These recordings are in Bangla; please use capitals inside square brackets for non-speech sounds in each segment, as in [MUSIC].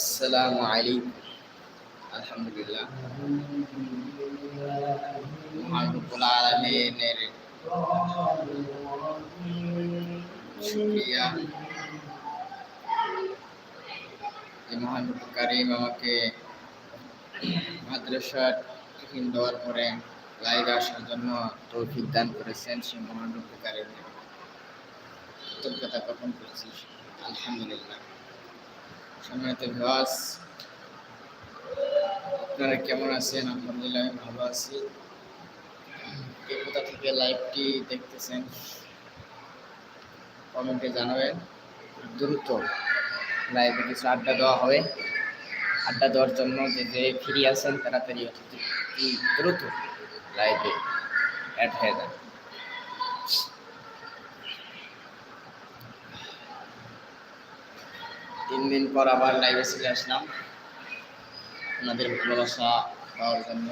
আসসালামু আলাইকুম আলহামদুলিল্লাহ মহান রব্বুল আলামিনের শুকরিয়া যে মহান রব্বুল কারীম আমাকে মাদ্রাসার টিফিন দেওয়ার পরে লাইভে আসার জন্য তৌফিক দান করেছেন সেই মহান রব্বুল কারীমের কৃতজ্ঞতা জ্ঞাপন করছি আলহামদুলিল্লাহ সম্মানিত ভিওয়াস আপনারা কেমন আছেন? আলহামদুলিল্লাহ, আমি ভালো আছি। কে কোথা থেকে লাইভটি দেখতেছেন কমেন্টে জানাবেন। দ্রুত লাইভে কিছু আড্ডা দেওয়া হবে। আড্ডা দেওয়ার জন্য যে যে ফ্রি আছেন, তাড়াতাড়ি দ্রুত লাইভে অ্যাড হয়ে যান তিন দিন পর আবার লাইভে চলে আসলাম। আপনাদের ভালোবাসা পাওয়ার জন্য।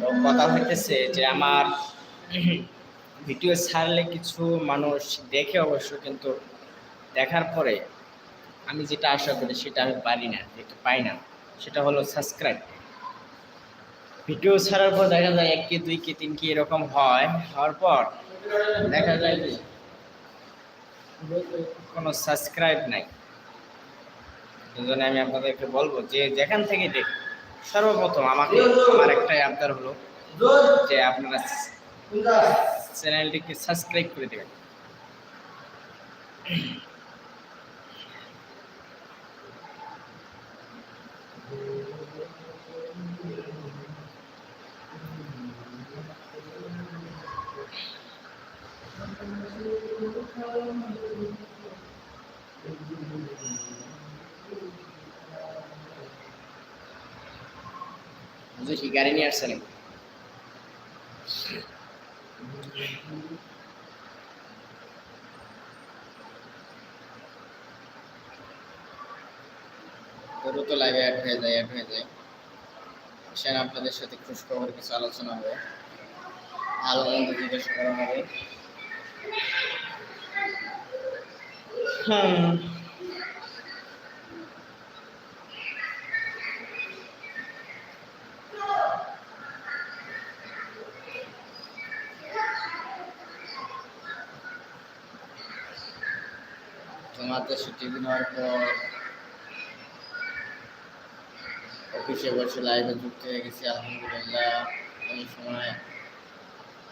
তো কথা হইতেছে যে আমার [CLEARS THROAT] ভিডিও ছাড়লে কিছু মানুষ দেখে অবশ্য, কিন্তু দেখার পরে আমি যেটা আশা করি সেটা আমি পারি না, যেটা পাই না, সেটা হলো সাবস্ক্রাইব ভিডিও ছাড়ার পর দেখা যায় এক কে দুই কে তিন কে এরকম হয়। হওয়ার পর দেখা যায় যে কোনো সাবস্ক্রাইব নাই। দুজনে আমি আপনাদেরকে বলব যে যেখান থেকে দেখ, সর্বপ্রথম আমাকে আমার একটাই আবদার হলো যে আপনারা চ্যানেলটিকে সাবস্ক্রাইব করে দেবেন। হয়ে যায় যায়। আপনাদের সাথে খোঁজ খবর কিছু আলোচনা হবে। ভালো মন্দ জিজ্ঞাসা করা হবে। হুম তোমাদের ছুটি নেওয়ার পর অফিসে বসে লাইভে যুক্ত হয়ে গেছি আলহামদুলিল্লাহ এই সময়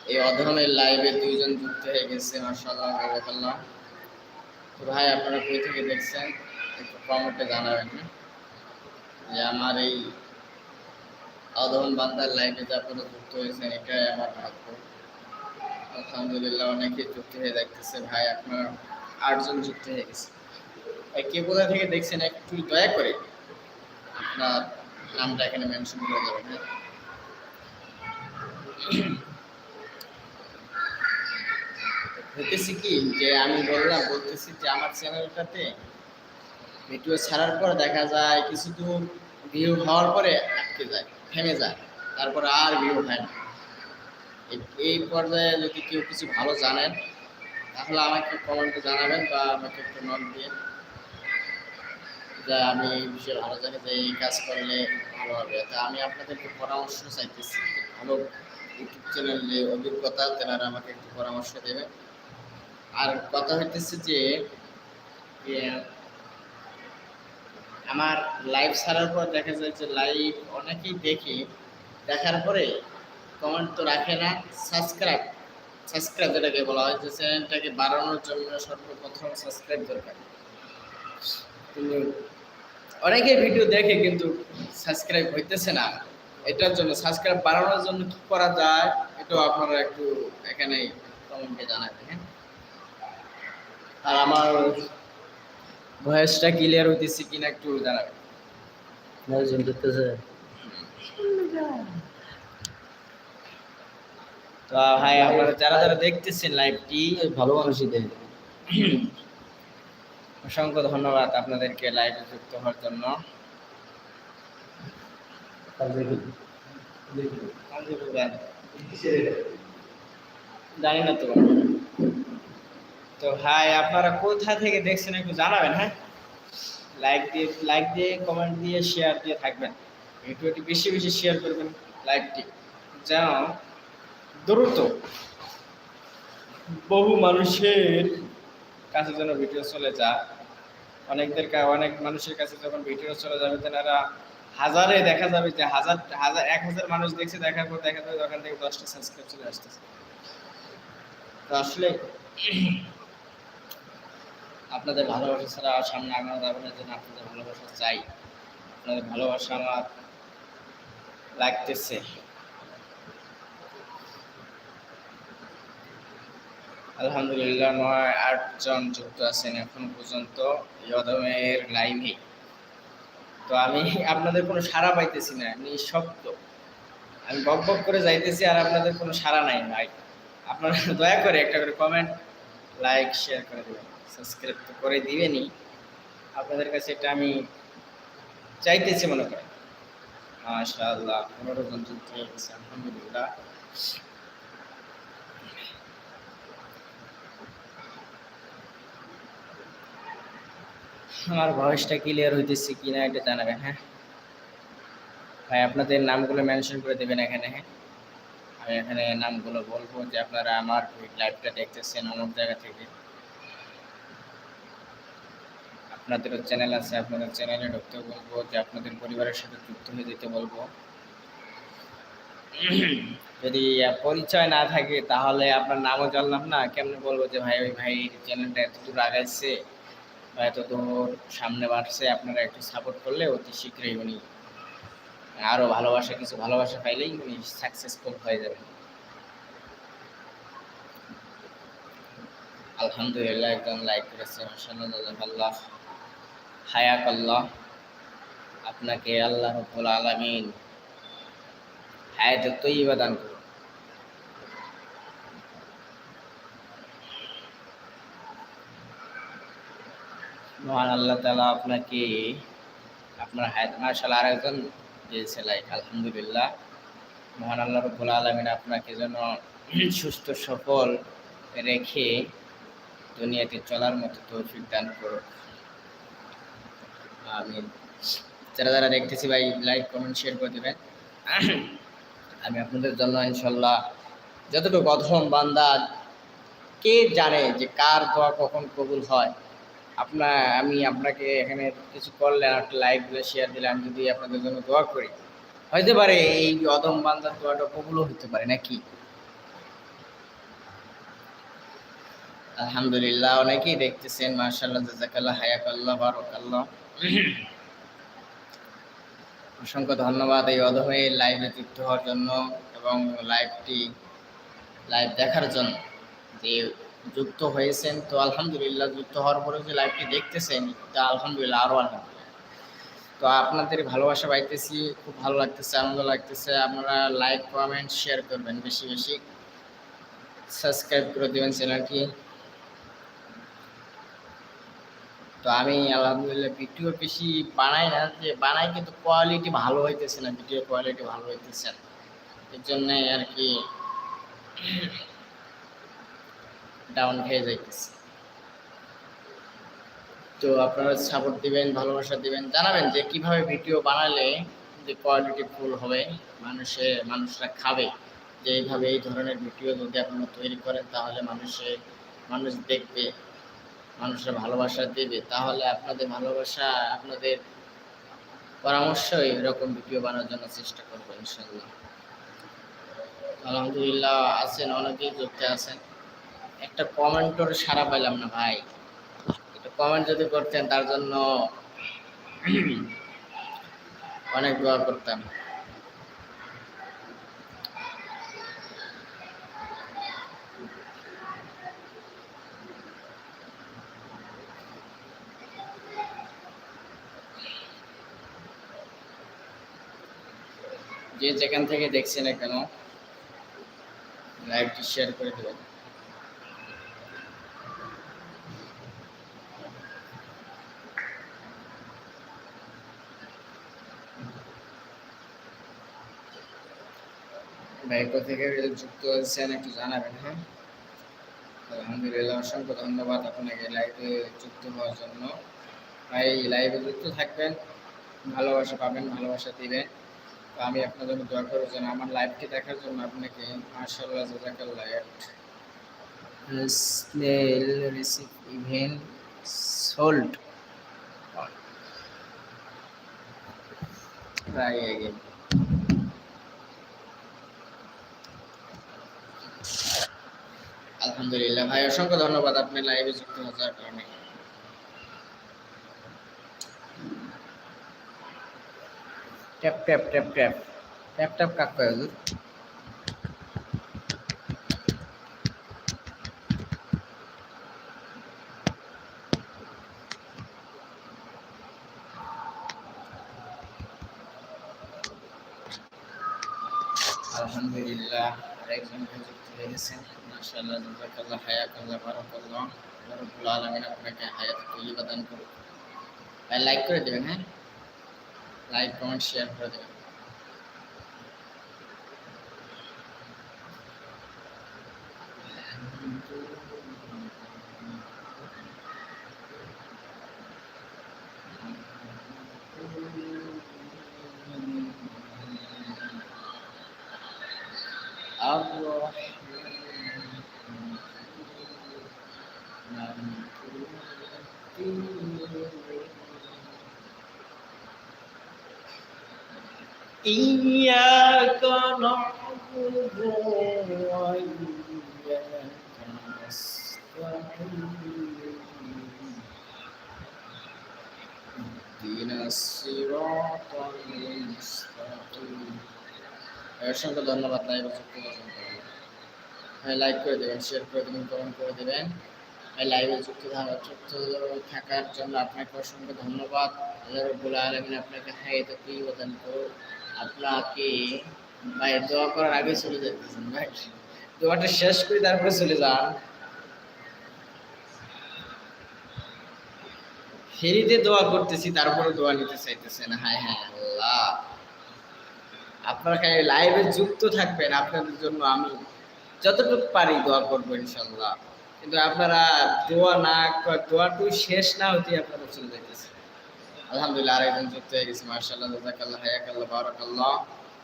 এই অধরনের লাইভে দুইজন যুক্ত হয়ে গেছে মার্শাল্লাহ বারাকাল্লাহ তো ভাই, আপনারা কই থেকে দেখছেন? একটু কমেন্টে জানাবেন হ্যাঁ? যে আমার এই অধরন বান্দার লাইভে যে আপনারা যুক্ত হয়েছেন, এটাই আমার ভাগ্য। আলহামদুলিল্লাহ অনেকে যুক্ত হয়ে দেখতেছে। ভাই, আপনার আটজন যুক্ত হয়ে গেছে। কে কোথা থেকে দেখছেন একটু দয়া করে আপনার নামটা এখানে মেনশন করে দেবেন হ্যাঁ? হইতেছি কি যে আমি বললাম, বলতেছি যে আমার চ্যানেলটাতে ভিডিও ছাড়ার পর দেখা যায় কিছু দূর ভিউ হওয়ার পরে আটকে যায়, থেমে যায়, তারপরে আর ভিউ হয় না। এই- পর্যায়ে যদি কেউ কিছু ভালো জানেন, তাহলে আমাকে কমেন্টে জানাবেন বা আমাকে একটু নক দিয়ে যে আমি এই বিষয়ে ভালো জানি যে এই কাজ করলে ভালো হবে। তা আমি আপনাদেরকে পরামর্শ চাইতেছি, ভালো ইউটিউব চ্যানেলে অভিজ্ঞতা, তেনারা আমাকে একটু পরামর্শ দেবে আর কথা হইতেছে যে আমার লাইভ ছাড়ার পর দেখা যায় যে লাইভ অনেকেই দেখি, দেখার পরে কমেন্ট তো রাখে না সাবস্ক্রাইব সাবস্ক্রাইব যেটাকে বলা হয়, যে চ্যানেলটাকে বাড়ানোর জন্য সর্বপ্রথম সাবস্ক্রাইব দরকার। কিন্তু অনেকেই ভিডিও দেখে কিন্তু সাবস্ক্রাইব হইতেছে না। এটার জন্য সাবস্ক্রাইব বাড়ানোর জন্য কি করা যায়, এটাও আপনারা একটু এখানে কমেন্টে জানাবেন। আর আমার ভয়েসটা ক্লিয়ার হইতেছে কিনা একটু জানাবেন। তো ভাই আপনারা যারা যারা দেখতেছেন লাইভটি ভালো মানুষই দেখে অসংখ্য ধন্যবাদ আপনাদেরকে লাইভে যুক্ত হওয়ার জন্য। জানি না তো। তো হাই আপনারা কোথা থেকে দেখছেন একটু জানাবেন হ্যাঁ? লাইক দিয়ে লাইক দিয়ে কমেন্ট দিয়ে শেয়ার দিয়ে থাকবেন। ভিডিওটি বেশি বেশি শেয়ার করবেন লাইকটি যেন দ্রুত বহু মানুষের কাছে যেন ভিডিও চলে যায়। অনেকদের অনেক মানুষের কাছে যখন ভিডিও চলে যাবে তেনারা হাজারে দেখা যাবে যে হাজার হাজার, এক হাজার মানুষ দেখছে, দেখার পর দেখা যাবে ওখান থেকে দশটা সাবস্ক্রাইব চলে আসতেছে। তো আসলে আপনাদের ভালোবাসা ছাড়া সামনে আগানো যাবে না জন্য আপনাদের ভালোবাসা চাই। আপনাদের ভালোবাসা আমার লাগতেছে। আলহামদুলিল্লাহ, নয় আটজন যুক্ত আছেন এখন পর্যন্ত এই অদমের লাইভে। তো আমি আপনাদের কোনো সাড়া পাইতেছি না, নিঃশব্দ। আমি বক বক করে যাইতেছি আর আপনাদের কোনো সাড়া নাই, ভাই। আপনারা দয়া করে একটা করে কমেন্ট লাইক শেয়ার করে দেবেন। সাবস্ক্রাইব তো করে দিবেনই। আপনাদের কাছে এটা আমি চাইতেছি মনে করেন। মাশাআল্লাহ, পনেরো জন যুক্ত আলহামদুলিল্লাহ। আমার ভয়েসটা ক্লিয়ার হইতেছে কি না এটা জানাবেন হ্যাঁ? ভাই, আপনাদের নামগুলো মেনশন করে দেবেন এখানে হ্যাঁ? আমি এখানে নামগুলো বলব যে আপনারা আমার লাইভটা দেখতেছেন অমুক জায়গা থেকে। আপনাদেরও চ্যানেল আছে, আপনাদের চ্যানেলে ঢুকতে বলব যে আপনাদের পরিবারের সাথে যুক্ত হয়ে যেতে বলব। যদি পরিচয় না থাকে, তাহলে আপনার নামও জানলাম না। কেমনে বলব যে ভাই, ওই ভাই চ্যানেলটা এত দূর আগাইছে বা এত দূর সামনে বাড়ছে, আপনারা একটু সাপোর্ট করলে অতি শীঘ্রই উনি আরও ভালোবাসা, কিছু ভালোবাসা পাইলেই উনি সাকসেসফুল হয়ে যাবেন। আলহামদুলিল্লাহ, একদম লাইক করেছে মাসাল্লাহ জাজাকাল্লাহ। হায়াক আল্লাহ আপনাকে আল্লাহ রব্বুল আলামিন হায়াতে তৈবা দান করুন। মহান আল্লাহ তালা আপনাকে, আপনার হায়াত মার্শাল আর একজন দিয়েছে লাইক, আলহামদুলিল্লাহ। মহান আল্লাহ রব্বুল আলমিন আপনাকে যেন [CLEARS THROAT] সুস্থ সফল রেখে দুনিয়াতে চলার মতো তৌফিক দান করুক। আমি যারা যারা দেখতেছি ভাই লাইক কমেন্ট শেয়ার করে দেবেন। আমি আপনাদের জন্য ইনশাল্লাহ যতটুকু অধম বান্দা কে জানে যে কার দোয়া কখন কবুল হয় আপনার আমি আপনাকে এখানে কিছু করলেন একটা লাইক দিলে শেয়ার দিলে, আমি যদি আপনাদের জন্য দোয়া করি। হইতে পারে এই অদম বান্দার দোয়াটা কবুলও হতে পারে, নাকি? আলহামদুলিল্লাহ, অনেকেই দেখতেছেন মার্শাল্লাহ জাজাকাল্লাহ হায়াকাল্লাহ, বারকাল্লাহ। অসংখ্য ধন্যবাদ এই অধমে লাইভে যুক্ত হওয়ার জন্য এবং লাইভটি লাইভ দেখার জন্য। যে যুক্ত হয়েছেন, তো আলহামদুলিল্লাহ যুক্ত হওয়ার পরে যে লাইভটি দেখতেছেন, তা আলহামদুলিল্লাহ আরও আলহামদুলিল্লাহ তো আপনাদের ভালোবাসা পাইতেছি, খুব ভালো লাগতেছে, আনন্দ লাগতেছে। আপনারা লাইক কমেন্ট শেয়ার করবেন বেশি বেশি। সাবস্ক্রাইব করে দেবেন চ্যানেলটি তো আমি আলহামদুলিল্লাহ ভিডিও বেশি বানাই না, যে বানাই কিন্তু কোয়ালিটি ভালো হইতেছে না ভিডিও কোয়ালিটি ভালো হইতেছে না। এর জন্যে আর কি ডাউন হয়ে যাইতেছে। তো আপনারা সাপোর্ট দিবেন, ভালোবাসা দিবেন, জানাবেন যে কীভাবে ভিডিও বানালে যে কোয়ালিটি ফুল হবে, মানুষে, মানুষরা খাবে। যে এইভাবে এই ধরনের ভিডিও যদি আপনারা তৈরি করেন, তাহলে মানুষে, মানুষ দেখবে। মানুষরা ভালোবাসা দেবে, তাহলে আপনাদের ভালোবাসা, আপনাদের পরামর্শই এরকম ভিডিও বানানোর জন্য চেষ্টা করব ইনশাল্লাহ আলহামদুলিল্লাহ আছেন, অনেকেই যুক্ত আছেন। একটা কমেন্টর সারা পাইলাম না ভাই। একটা কমেন্ট যদি করতেন, তার জন্য অনেক দোয়া করতাম। যে যেখান থেকে দেখছেন না কেন লাইভটি শেয়ার করে দেবেন। ভাই থেকে যুক্ত হয়েছেন একটু জানাবেন হ্যাঁ? আলহামদুলিল্লাহ, অসংখ্য ধন্যবাদ আপনাকে লাইভে যুক্ত হওয়ার জন্য। ভাই লাইভে যুক্ত থাকবেন, ভালোবাসা পাবেন, ভালোবাসা দিবেন। তো আমি আপনার জন্য দোয়া করব যেন আমার লাইভটি দেখার জন্য আপনাকে মার্শাল্লাহ জাজাকাল্লাহ receive event sold try again. আলহামদুলিল্লাহ ভাই, অসংখ্য ধন্যবাদ আপনি লাইভে যুক্ত হওয়ার কারণে ট্যাপ ট্যাপ ট্যাপ ট্যাপ ট্যাপ ট্যাপ কাক কয় হুজুর আলহামদুলিল্লাহ আরেকজন যুক্ত হয়ে গেছেন মাশাআল্লাহ জাযাকাল্লাহ হায়াকাল্লাহ বারাকাল্লাহ রব্বুল আলামিন আপনাকে হায়াত তৈয়বা দান করুন লাইক করে দিবেন হ্যাঁ লাইক কমেন্ট শেয়ার করে দেবেন إياك نعبد وإياك نستعين اهدنا الصراط المستقيم অসংখ্য ধন্যবাদ লাইভ যুক্ত হ্যাঁ লাইক করে দেবেন শেয়ার করে দেবেন কমেন্ট করে দেবেন লাইভে যুক্ত থাকা- যুক্ত থাকার জন্য আপনাকে অসংখ্য ধন্যবাদ আল্লাহ রব্বুল আলমিন আপনাকে হায়াত প্রদান করুন আপনাকে, ভাই, দোয়া করার আগে চলে ভাই। দোয়াটা শেষ করে তারপরে চলে যান। ফেরিতে দোয়া করতেছি, তারপরে দোয়া নিতে চাইতেছেন। আল্লাহ। আপনারা লাইভে যুক্ত থাকবেন, আপনাদের জন্য আমি যতটুকু পারি দোয়া করব ইনশাল্লাহ কিন্তু আপনারা দোয়া না দোয়াটু শেষ না হতে আপনারা চলে যাইতেছে আলহামদুলিল্লাহ আরেকজন যুক্ত হয়ে গেছে মার্শাল্লাহ জাজাকাল্লাহ হায়াকাল্লাহ, বারাকাল্লাহ।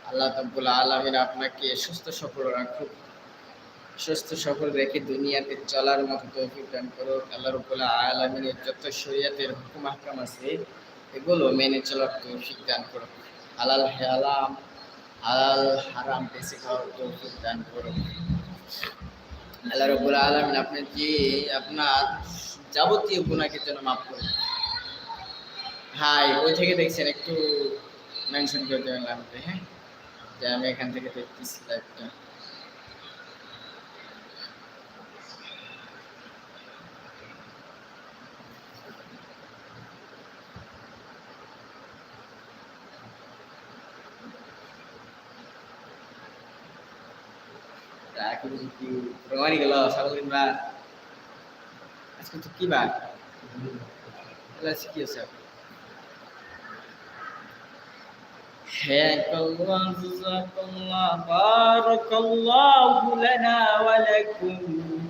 আল্লাহ আলমিন আপনাকে সুস্থ সফল সুস্থ সফল রেখে দুনিয়াতে চলার মতো তৌফিক দান করুক। আল্লাহ রব্বুল আলমিনের যত হুকুম আছে, এগুলো মেনে চলার তৌফিক দান করুক। হালাম হালাল হারাম বেশি খাওয়ার তৌফিক দান করুক। আল্লাহ রব্বুল আলমিন আপনি যে আপনার যাবতীয় গুণাকে যেন মাফ করুন হাই ওই থেকে দেখছেন একটু মেনশন করে দেবেন লাইভে হ্যাঁ যে আমি এখান থেকে দেখতেছি লাইভটা aku tuh kiba lah sikit siap حياك الله جزاك الله بارك الله لنا ولكم.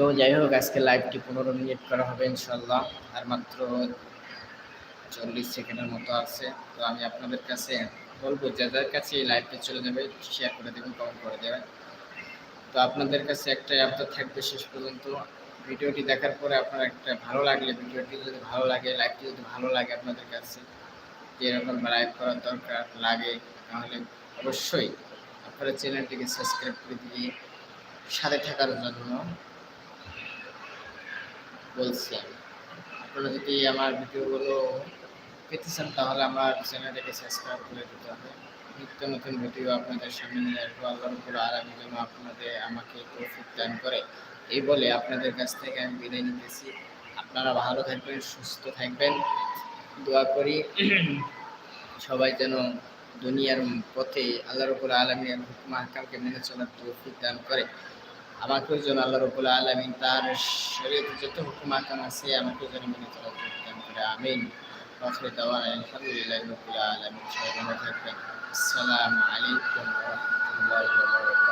তো যাই হোক, আজকে লাইভটি পনেরো মিনিট করা হবে ইনশাল্লাহ আর মাত্র চল্লিশ সেকেন্ডের মতো আছে। তো আমি আপনাদের কাছে বলব যাদের কাছে এই লাইভটি চলে যাবে শেয়ার করে দেবেন কমেন্ট করে দেবেন। তো আপনাদের কাছে একটাই আবদার থাকবে শেষ পর্যন্ত। ভিডিওটি দেখার পরে আপনার একটা ভালো লাগলে, ভিডিওটি যদি ভালো লাগে লাইভটি যদি ভালো লাগে আপনাদের কাছে, যে এরকম লাইভ করার দরকার লাগে, তাহলে অবশ্যই আপনারা চ্যানেলটিকে সাবস্ক্রাইব করে দিয়ে সাথে থাকার জন্য বলছি আমি আপনারা যদি আমার ভিডিওগুলো পেতে চান তাহলে আমার চ্যানেলটাকে সাবস্ক্রাইব করে দিতে হবে। নিত্য নতুন ভিডিও আপনাদের সামনে নিয়ে আসব। আল্লাহর উপর আরামের জন্য আপনাদের, আমাকে তৌফিক দান করে। এই বলে আপনাদের কাছ থেকে আমি বিদায় নিতেছি। আপনারা ভালো থাকবেন, সুস্থ থাকবেন। দোয়া করি সবাই যেন দুনিয়ার পথে আল্লাহর রবুল আলমীর হুকুম মেনে চলার তৌফিক দান করে। আমাকেও যেন আল্লাহ রবুল্লা আলমিন তার শরীরে যত হুকুম হাকাম আছে, আমাকেও যেন মেনে চলার তৌফিক দান করে, আমিন। আলহামদুলিল্লাহ রবিল আলমিন, সবাই ভালো থাকবেন। আসসালামু আলাইকুম রাহমাতুল্লাহি